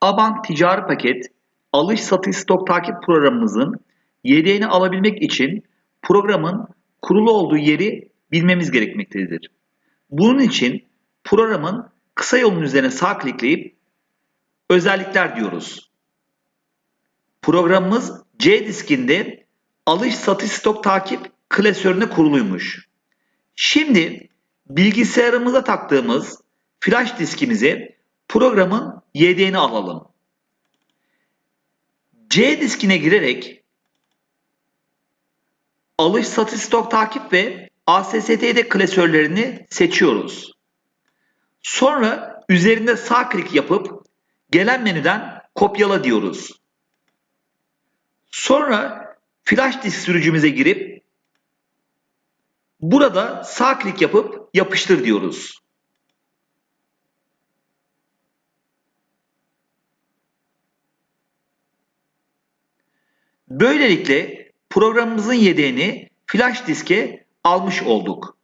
Aban ticari paket alış satış stok takip programımızın yedeğini alabilmek için programın kurulu olduğu yeri bilmemiz gerekmektedir. Bunun için programın kısa yolun üzerine sağ klikleyip özellikler diyoruz. Programımız C diskinde alış satış stok takip klasörüne kuruluymuş. Şimdi bilgisayarımıza taktığımız flash diskimize programın yedeğini alalım. C diskine girerek alış satış stok takip ve ASSTD klasörlerini seçiyoruz. Sonra üzerinde sağ klik yapıp gelen menüden kopyala diyoruz. Sonra flash disk sürücümüze girip burada sağ klik yapıp yapıştır diyoruz. Böylelikle programımızın yedeğini flash diske almış olduk.